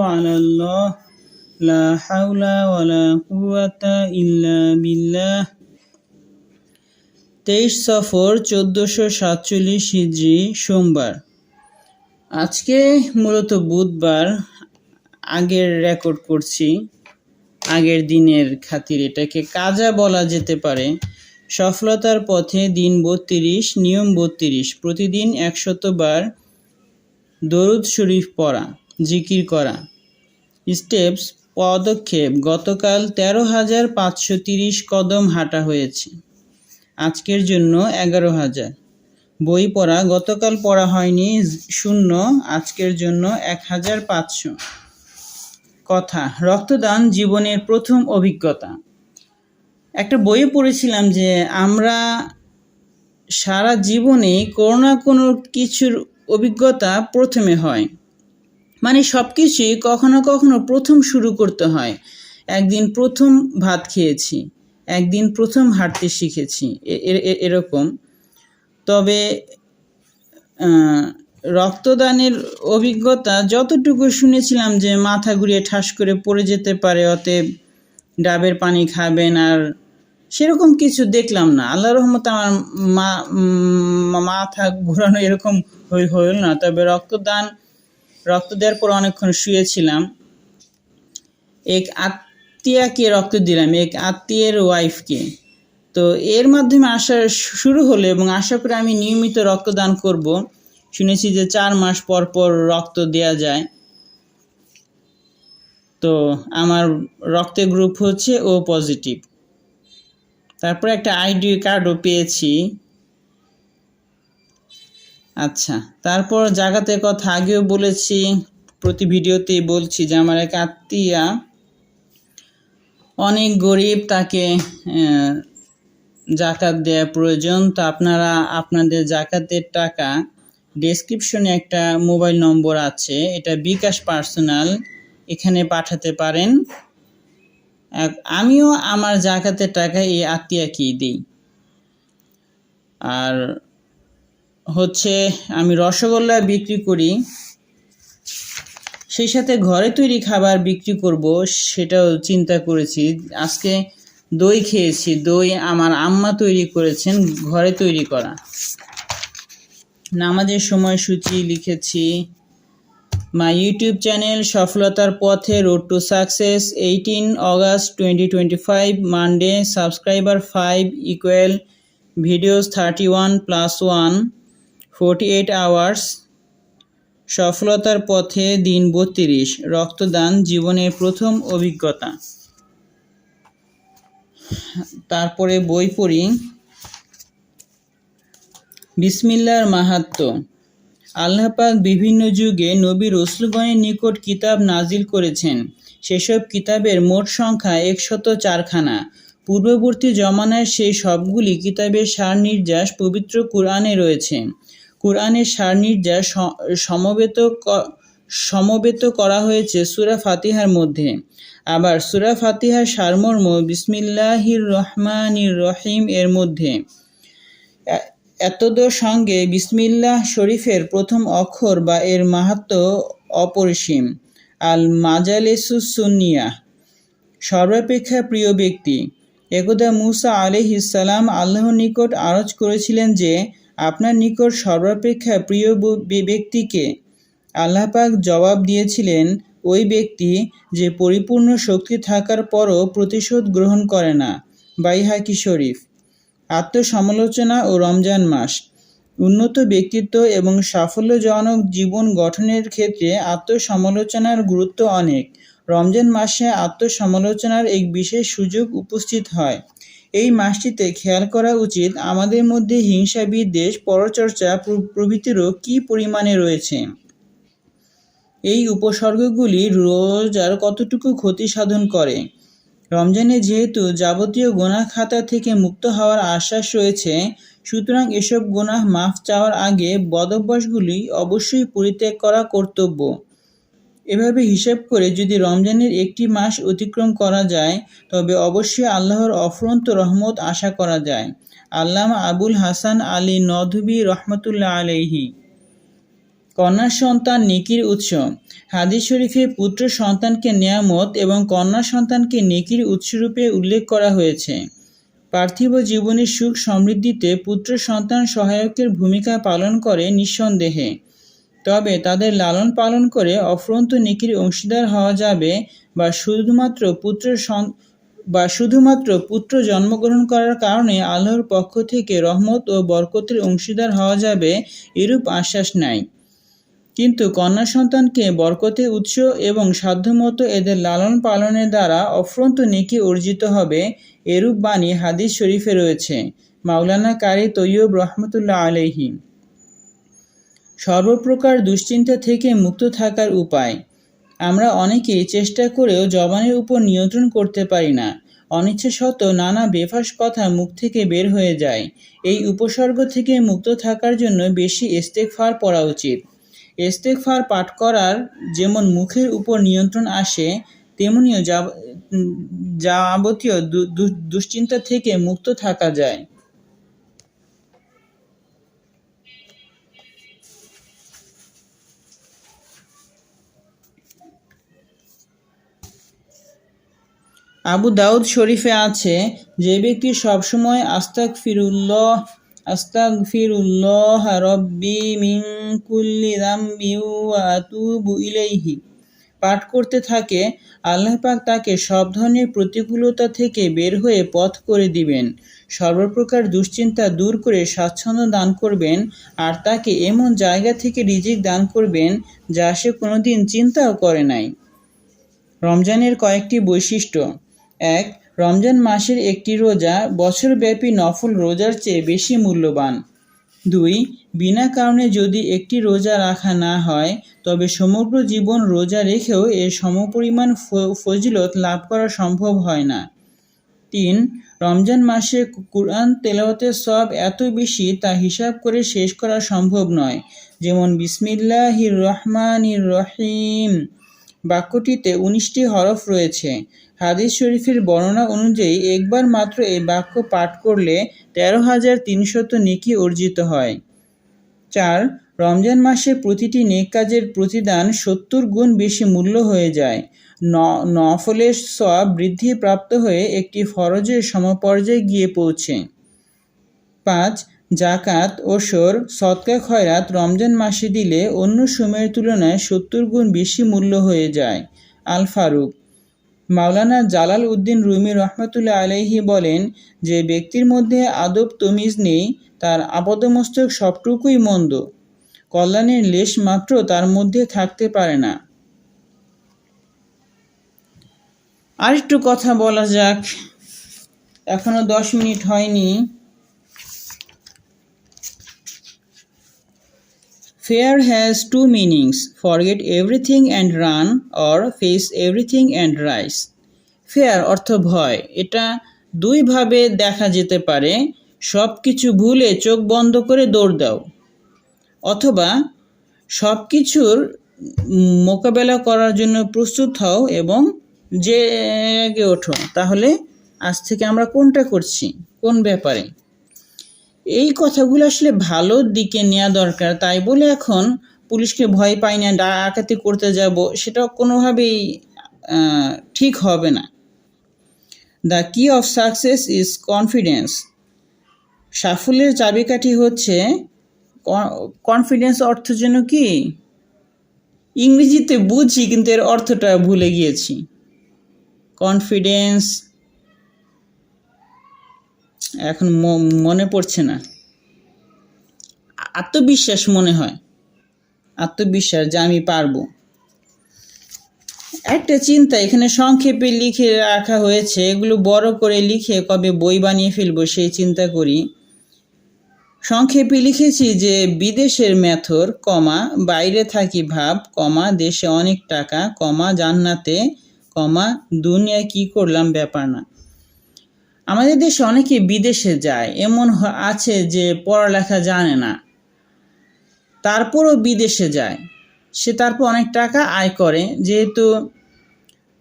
আলাল্লাহ, লা হাওলা ওয়ালা কুওয়াতা ইল্লা বিল্লাহ। তেইশ সফর চোদ্দোশো সাতচল্লিশ হিজড়ি সোমবার। আজকে মূলত বুধবার আগের রেকর্ড করছি, আগের দিনের খাতির এটাকে। কাজা বলা যেতে পারে। সফলতার পথে দিন বত্রিশ, নিয়ম বত্রিশ, প্রতিদিন একশত বার দরুদ শরীফ পড়া, জিকির করা। স্টেপস পদক্ষেপ, গতকাল তেরো হাজার পাঁচশো তিরিশ কদম হাঁটা হয়েছে। আজকের জন্য এগারো হাজার। বই পড়া, গতকাল পড়া হয়নি, শূন্য, আজকের জন্য এক হাজার পাঁচশো। কথা, রক্তদান জীবনের প্রথম অভিজ্ঞতা। একটা বইয়ে পড়েছিলাম যে, আমরা সারা জীবনে কোনো না কোনো কিছুর অভিজ্ঞতা প্রথমে হয়। মানে সব কিছুই কখনো কখনো প্রথম শুরু করতে হয়। একদিন প্রথম ভাত খেয়েছি, একদিন প্রথম হাঁটতে শিখেছি এরকম। তবে রক্তদানের অভিজ্ঞতা যতটুকু শুনেছিলাম যে মাথা ঘুরিয়ে ঠাস করে পড়ে যেতে পারে, অতএব ডাবের পানি খাবেন আর সেরকম কিছু দেখলাম না। আল্লাহ রহমত আমার মা মাথা ঘোরানো এরকম হইল না। তবে রক্তদান, রক্ত দেওয়ার পর অনেকক্ষণ শুয়েছিলাম। এক আত্মীয়াকে রক্ত দিলাম, এক আত্মীয়ের ওয়াইফকে তো এর মাধ্যমে আসা শুরু হলো এবং আশা করি আমি নিয়মিত রক্তদান করব। শুনেছি যে চার মাস পর পর রক্ত দেয়া যায়। তো আমার রক্তের গ্রুপ হচ্ছে ও পজিটিভ তারপর একটা আইডি কার্ডও পেয়েছি। আচ্ছা তারপর জাগাতের কথা আগেও বলেছি, প্রতি ভিডিওতেই বলছি যে আমার এক আত্মীয়া অনেক গরিব, তাকে জাকাত দেওয়া প্রয়োজন। তো আপনারা আপনাদের জাকাতের টাকা ডেসক্রিপশনে একটা মোবাইল নম্বর আছে, এটা বিকাশ পার্সোনাল, এখানে পাঠাতে পারেন। আমিও আমার জাকাতের টাকা এই আত্মীয়াকেই দিই? আর হচ্ছে আমি রসগোল্লা বিক্রি করি, সেই সাথে ঘরে তৈরি খাবার বিক্রি করব, সেটাও চিন্তা করেছি। আজকে দই খেয়েছি, দই আমার আম্মা তৈরি করেছেন, ঘরে তৈরি করা। নামাজের সময়সূচি লিখেছি মাই ইউটিউব চ্যানেল সফলতার পথে road to success eighteen August twenty twenty five Monday subscriber five equal videos thirty one plus one forty eight hours সফলতার পথে দিন বত্রিশ, রক্তদান জীবনের প্রথম অভিজ্ঞতা। তারপরে বই পড়ি। বিসমিল্লার মাহাত্ম। আল্লাপাক বিভিন্ন যুগে নবী রসুলগণের নিকট কিতাব নাজিল করেছেন। সেসব কিতাবের মোট সংখ্যা একশত চারখানা। পূর্ববর্তী জমানায় সেই সবগুলি কিতাবের সার নির্যাস পবিত্র কোরআনে রয়েছে। কোরআনের সার নির্যাস সমবেত সমবেত করা হয়েছে সুরা ফাতিহার মধ্যে। আবার সুরা ফাতিহার সারমর্ম বিসমিল্লাহির রহমানির রহিম এর মধ্যে। এতদ সঙ্গে বিসমিল্লাহ শরীফের প্রথম অক্ষর বা এর মাহাত্ম অপরিসীম। আল মাজালেসুসুন্নিয়া সর্বাপেক্ষা প্রিয় ব্যক্তি। একদা মুসা আলিহিসাল্লাম আল্লাহর নিকট আরজ করেছিলেন যে, আপনার নিকট সর্বাপেক্ষা প্রিয় ব্যক্তিকে আল্লাপাক জবাব দিয়েছিলেন, ওই ব্যক্তি যে পরিপূর্ণ শক্তি থাকার পরও প্রতিশোধ গ্রহণ করে না বাইহাকি শরীফ। আত্মসমালোচনা ও রমজান মাস। উন্নত ব্যক্তিত্ব এবং সাফল্যজনক জীবন গঠনের ক্ষেত্রে আত্মসমালোচনার গুরুত্ব অনেক। রমজান মাসে আত্মসমালোচনার এক বিশেষ সুযোগ উপস্থিত হয়। এই মাসটিতে খেয়াল করা উচিত আমাদের মধ্যে হিংসা বিদ্বেষ পরচর্চা প্রভৃতিরও কী পরিমাণে রয়েছে। এই উপসর্গগুলি রোজার কতটুকু ক্ষতি সাধন করে? রমজানে যেহেতু যাবতীয় গোনাহ খাতা থেকে মুক্ত হওয়ার আশ্বাস রয়েছে, সুতরাং এসব গোনাহ মাফ চাওয়ার আগে বদভ্যাসগুলি অবশ্যই পরিত্যাগ করা কর্তব্য। এভাবে হিসাব করে যদি রমজানের একটি মাস অতিক্রম করা যায়, তবে অবশ্যই আল্লাহর অফরন্ত রহমত আশা করা যায়। আল্লামা আবুল হাসান আলী নদবী রহমতুল্লাহ আলহি কন্যা সন্তান নেকির উৎস। হাদিস শরীফে পুত্র সন্তানকে নিয়ামত এবং কন্যা সন্তানকে নেকির উৎসরূপে উল্লেখ করা হয়েছে। পার্থিব জীবনের সুখ সমৃদ্ধিতে পুত্র সন্তান সহায়কের ভূমিকা পালন করে নিঃসন্দেহে। তবে তাদের লালন পালন করে অফ্রন্ত নেকির অংশীদার হওয়া যাবে বা শুধুমাত্র পুত্র বা শুধুমাত্র পুত্র জন্মগ্রহণ করার কারণে আল্লাহর পক্ষ থেকে রহমত ও বরকতের অংশীদার হওয়া যাবে এরূপ আশ্বাস নাই। কিন্তু কন্যা সন্তানকে বরকতে উৎস এবং সাধ্যমতো এদের লালন পালনের দ্বারা অফ্রন্ত নেকি অর্জিত হবে এরূপ বাণী হাদিস শরীফে রয়েছে। মাওলানা কারি তৈয়ব রহমতুল্লাহ আলহি সর্বপ্রকার দুশ্চিন্তা থেকে মুক্ত থাকার উপায়। আমরা অনেকেই চেষ্টা করেও জবানের উপর নিয়ন্ত্রণ করতে পারি না। অনিচ্ছা সত্ত্বেও নানা বেফাস কথা মুখ থেকে বের হয়ে যায়। এই উপসর্গ থেকে মুক্ত থাকার জন্য বেশি ইস্তেকফার পড়া উচিত। ইস্তেকফার পাঠ করার যেমন মুখের উপর নিয়ন্ত্রণ আসে, তেমনিও যাব- যাবতীয় দুশ্চিন্তা থেকে মুক্ত থাকা যায়। আবু দাউদ শরীফে আছে, যে ব্যক্তি সবসময় আস্তাক ফিরুল্লাহ আস্তাক ফিরুল্লাহ রব্বি মিন কুল্লি আতুবু ইলাইহি। পাঠ করতে থাকে, আল্লাহ পাক তাকে সব ধরনের প্রতিকূলতা থেকে বের হয়ে পথ করে দিবেন। সর্বপ্রকার দুশ্চিন্তা দূর করে স্বাচ্ছন্দ্য দান করবেন আর তাকে এমন জায়গা থেকে রিজিক দান করবেন যা সে কোনোদিন চিন্তাও করে নাই। রমজানের কয়েকটি বৈশিষ্ট্য। এক, রমজান মাসের একটি রোজা বছরব্যাপী নফল রোজার চেয়ে বেশি মূল্যবান। দুই, বিনা কারণে যদি একটি রোজা রাখা না হয়, তবে সমগ্র জীবন রোজা রেখেও এর সমপরিমাণ ফজিলত লাভ করা সম্ভব হয় না। তিন, রমজান মাসে কুরআন তেলাওয়াতের সব এত বেশি তা হিসাব করে শেষ করা সম্ভব নয়। যেমন বিসমিল্লাহির রহমানির রহিম। বাক্যটিতে উনিশটি হরফ রয়েছে। হাদিস শরীফের বর্ণনা অনুযায়ী একবার মাত্র এই বাক্য পাঠ করলে তেরো হাজার তিনশত নেকি অর্জিত হয়। চার, রমজান মাসে প্রতিটি নেক কাজের প্রতিদান সত্তর গুণ বেশি মূল্য হয়ে যায়। ন- নফলের সব বৃদ্ধি প্রাপ্ত হয়ে একটি ফরজের সমপর্যায়ে গিয়ে পৌঁছে। পাঁচ জাকাত, ওসর সৎকা খয়রাত রমজান মাসে দিলে অন্য সময়ের তুলনায় সত্তর গুণ বেশি মূল্য হয়ে যায়। আল ফারুক মাওলানা জালাল উদ্দিন রুমি রহমতুল্লাহ আলাইহি বলেন যে, ব্যক্তির মধ্যে আদব তমিজ নেই, তার আপাদমস্তক সবটুকুই মন্দ। কল্যাণের লেশ মাত্র তার মধ্যে থাকতে পারে না। আরেকটু কথা বলা যাক। এখনও দশ মিনিট হয়নি। Fear has two meanings forget everything and run, or face everything and rise. Fear অর্থ ভয়। এটা দুইভাবে দেখা যেতে পারে। সব কিছু ভুলে চোখ বন্ধ করে দৌড় দাও। অথবা সব কিছুর মোকাবেলা করার জন্য প্রস্তুত হও এবং জেগে ওঠো। তাহলে আজ থেকে আমরা কোনটা করছি? কোন ব্যাপারে? এই কথাগুলো আসলে ভালো দিকে নেওয়া দরকার। তাই বলে এখন পুলিশকে ভয় পাই না, ডাকাতি করতে যাব, সেটা কোনোভাবেই ঠিক হবে না। দ্য কি অফ সাকসেস ইজ কনফিডেন্স সাফল্যের চাবিকাঠি হচ্ছে কনফিডেন্স অর্থ যেন কি? ইংরেজিতে বুঝি, কিন্তু এর অর্থটা ভুলে গিয়েছি। কনফিডেন্স এখন মনে পড়ছে না। আত্মবিশ্বাস মনে হয়। আত্মবিশ্বাস যে আমি পারব। একটা চিন্তা এখানে সংক্ষেপে লিখে রাখা হয়েছে, এগুলো বড় করে লিখে কবে বই বানিয়ে ফেলব সেই চিন্তা করি। সংক্ষেপে লিখেছি যে, বিদেশের মেথর, কমা, বাইরে থাকি ভাব, কমা, দেশে অনেক টাকা, কমা, জান্নাতে, কমা, দুনিয়ায় কি করলাম ব্যাপার না। আমাদের দেশে অনেকে বিদেশে যায়। এমন আছে যে পড়ালেখা জানে না। তারপরও বিদেশে যায়। সে তারপর অনেক টাকা আয় করে। যেহেতু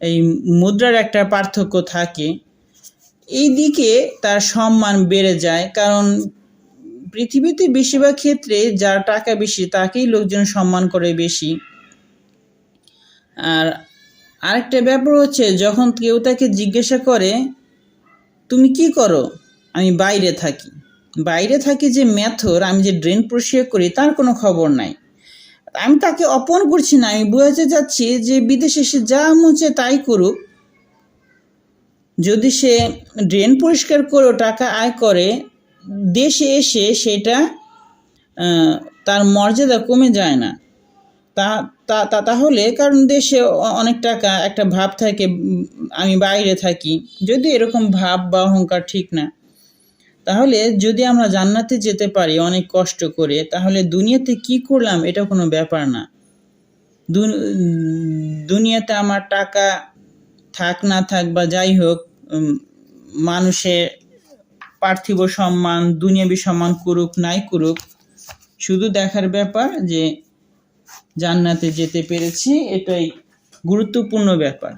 এই মুদ্রার একটা পার্থক্য থাকে, এই দিকে তার সম্মান বেড়ে যায়। কারণ পৃথিবীতে বেশিরভাগ ক্ষেত্রে যার টাকা বেশি, তাকেই লোকজন সম্মান করে বেশি। আর আরেকটা ব্যাপার হচ্ছে, যখন কেউ তাকে জিজ্ঞাসা করে তুমি কি করো? আমি বাইরে থাকি। বাইরে থাকি যে ম্যাথর আমি যে ড্রেন পরিষ্কার করি, তার কোনো খবর নাই। আমি তাকে অপমান করছি না। আমি বোঝাতে যাচ্ছি যে বিদেশে সে যা মুছে তাই করুক। যদি সে ড্রেন পরিষ্কার করে, টাকা আয় করে, দেশে এসে সেটা তার মর্যাদা কমে যায় না। তা তা তাহলে কারণ দেশে অনেক টাকা একটা ভাব থাকে, আমি বাইরে থাকি। যদি এরকম ভাব বা অহংকার ঠিক না, তাহলে যদি আমরা জান্নাতে যেতে পারি অনেক কষ্ট করে, তাহলে দুনিয়াতে কি করলাম এটা কোনো ব্যাপার না। দুনিয়াতে আমার টাকা থাক না থাক বা যাই হোক মানুষের পার্থিব সম্মান, দুনিয়াবি সম্মান করুক, নাই করুক, শুধু দেখার ব্যাপার যে জান্নাতে যেতে পেরেছি এটাই গুরুত্বপূর্ণ ব্যাপার।